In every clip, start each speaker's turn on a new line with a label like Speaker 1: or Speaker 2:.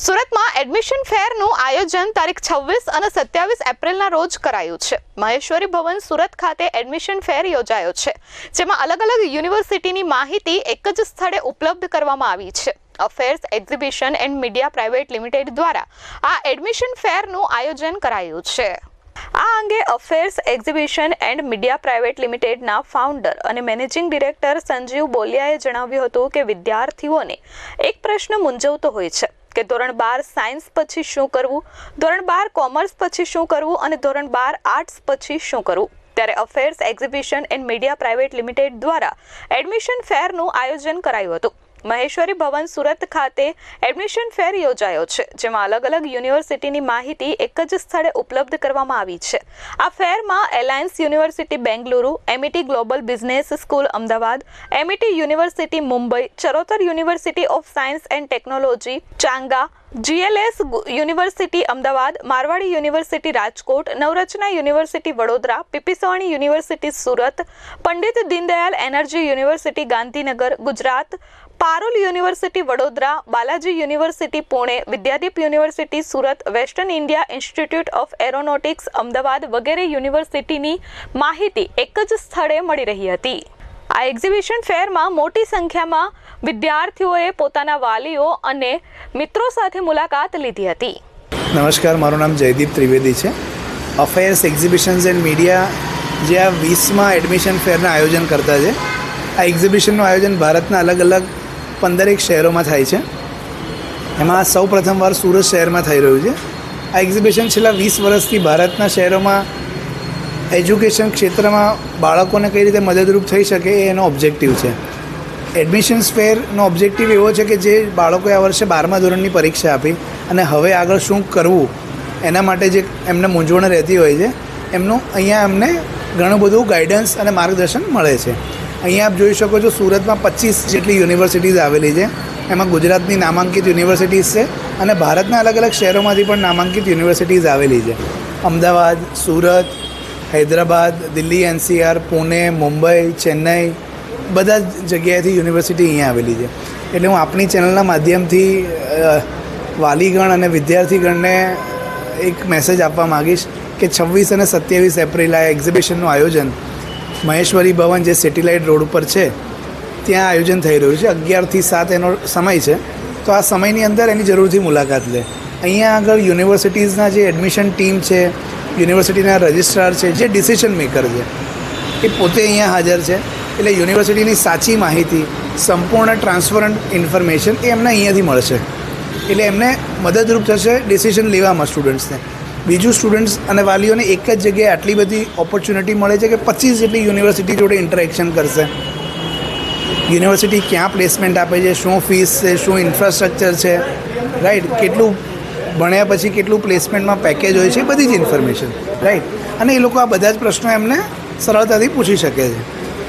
Speaker 1: સુરતમાં એડમિશન ફેરનું આયોજન તારીખ છવ્વીસ અને સત્યાવીસ એપ્રિલના રોજ કરાયું છે. મહેશ્વરી ભવન સુરત ખાતે એડમિશન ફેર યોજાયો છે, જેમાં અલગ અલગ યુનિવર્સિટીની માહિતી એક જ સ્થળે ઉપલબ્ધ કરવામાં આવી છે. Affairs exhibition and media private limited દ્વારા આ એડમિશન ફેરનું આયોજન કરાયું છે. આ અંગે affairs exhibition and media private લિમિટેડના ફાઉન્ડર અને મેનેજિંગ ડિરેક્ટર સંજીવ બોલિયાએ જણાવ્યું હતું કે વિદ્યાર્થીઓને એક પ્રશ્ન મૂંઝવતો હોય છે. કે ધોરણ બાર સાયન્સ પછી શું કરવું? ધોરણ બાર કોમર્સ પછી શું કરવું? અને ધોરણ બાર આર્ટ્સ પછી શું કરવું? ત્યારે affairs, exhibition and media private limited દ્વારા એડમિશન ફેરનું આયોજન કરાયું હતું. મહેશ્વરી ભવન સુરત ખાતે એડમિશન ફેર યોજાયો છે, જેમાં અલગ અલગ યુનિવર્સિટીની માહિતી એક જ સ્થળે ઉપલબ્ધ કરવામાં આવી છે. આ ફેરમાં Alliance university Bengaluru, MET global business school Ahmedabad, MET university Mumbai, Charotar university of science and technology, Changa, GLS university Ahmedabad, Marwadi university Rajkot, Navrachana university Vadodara, પીપીસવાણી university Surat, Pandit Deendayal energy university Gandhinagar, Gujarat Parul university Vadodara, Balaji university Pune, Vidyadeep university Surat, western India institute of aeronautics, Ahmedabad વગેરે યુનિવર્સિટીની માહિતી એક જ સ્થળે મળી રહી હતી. આ એક્ઝિબિશન ફેરમાં મોટી સંખ્યામાં વિદ્યાર્થીઓએ પોતાના વાલીઓ અને મિત્રો સાથે મુલાકાત લીધી હતી.
Speaker 2: નમસ્કાર, મારું નામ જયદીપ ત્રિવેદી છે. અફેર્સ એક્ઝિબિશન્સ એન્ડ મીડિયા જે આ વીસમાં એડમિશન ફેરના આયોજન કરતા છે. આ એક્ઝિબિશનનું આયોજન ભારતના અલગ અલગ પંદરેક શહેરોમાં થાય છે. એમાં સૌ પ્રથમવાર સુરત શહેરમાં થઈ રહ્યું છે. આ એક્ઝિબિશન છેલ્લા વીસ વર્ષથી ભારતના શહેરોમાં એજ્યુકેશન ક્ષેત્રમાં બાળકોને કઈ રીતે મદદરૂપ થઈ શકે એ એનો ઓબ્જેક્ટિવ છે. એડમિશન્સ ફેરનો ઓબ્જેક્ટિવ એવો છે કે જે બાળકોએ આ વર્ષે બારમા ધોરણની પરીક્ષા આપી અને હવે આગળ શું કરવું એના માટે જે એમને મૂંઝવણ રહેતી હોય છે, એમનું અહીંયા એમને ઘણું બધું ગાઈડન્સ અને માર્ગદર્શન મળે છે. અહીંયા આપ જોઈ શકો છો સુરતમાં પચીસ જેટલી યુનિવર્સિટીઝ આવેલી છે. એમાં ગુજરાતની નામાંકિત યુનિવર્સિટીઝ છે અને ભારતના અલગ અલગ શહેરોમાંથી પણ નામાંકિત યુનિવર્સિટીઝ આવેલી છે. અમદાવાદ, સુરત, હૈદરાબાદ, દિલ્હી, એનસીઆર, પુણે, મુંબઈ, ચેન્નઈ બધા જ જગ્યાએથી યુનિવર્સિટી અહીંયા આવેલી છે. એટલે હું આપણી ચેનલના માધ્યમથી વાલીગણ અને વિદ્યાર્થીગણને એક મેસેજ આપવા માગીશ કે છવ્વીસ અને સત્યાવીસ એપ્રિલ આ એક્ઝિબિશનનું આયોજન મહેશ્વરી ભવન જે સેટેલાઇટ રોડ ઉપર છે, ત્યાં આયોજન થઈ રહ્યું છે. અગિયારથી સાત એનો સમય છે. તો આ સમયની અંદર એની જરૂરથી મુલાકાત લે. અહીંયા આગળ યુનિવર્સિટીઝના જે એડમિશન ટીમ છે, યુનિવર્સિટીના રજિસ્ટ્રાર છે, જે ડિસિશન મેકર છે, એ પોતે અહીંયા હાજર છે. એટલે યુનિવર્સિટીની સાચી માહિતી, સંપૂર્ણ ટ્રાન્સફરન્ટ ઇન્ફોર્મેશન એ એમને અહીંયાથી મળશે. એટલે એમને મદદરૂપ થશે ડિસિઝન લેવામાં સ્ટુડન્ટ્સને બીજું સ્ટુડન્ટ્સ અને વાલીઓને એક જ જગ્યાએ આટલી બધી ઓપોર્ચ્યુનિટી મળે છે કે પચીસ જેટલી યુનિવર્સિટી જોડે ઇન્ટરેક્શન કરશે. યુનિવર્સિટી ક્યાં પ્લેસમેન્ટ આપે છે, શું ફીસ છે, શું ઇન્ફ્રાસ્ટ્રક્ચર છે રાઈટ કેટલું ભણ્યા પછી કેટલું પ્લેસમેન્ટમાં પેકેજ હોય છે બધી જ ઇન્ફોર્મેશન રાઈટ અને એ લોકો આ બધા જ પ્રશ્નો એમને સરળતાથી પૂછી શકે છે.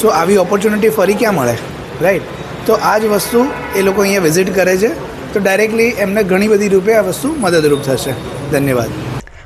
Speaker 2: સો આવી ઓપોર્ચ્યુનિટી ફરી ક્યાં મળે રાઈટ તો આ જ વસ્તુ એ લોકો અહીંયા વિઝિટ કરે છે. તો ડાયરેક્ટલી એમને ઘણી બધી રૂપે આ વસ્તુ મદદરૂપ થશે. ધન્યવાદ.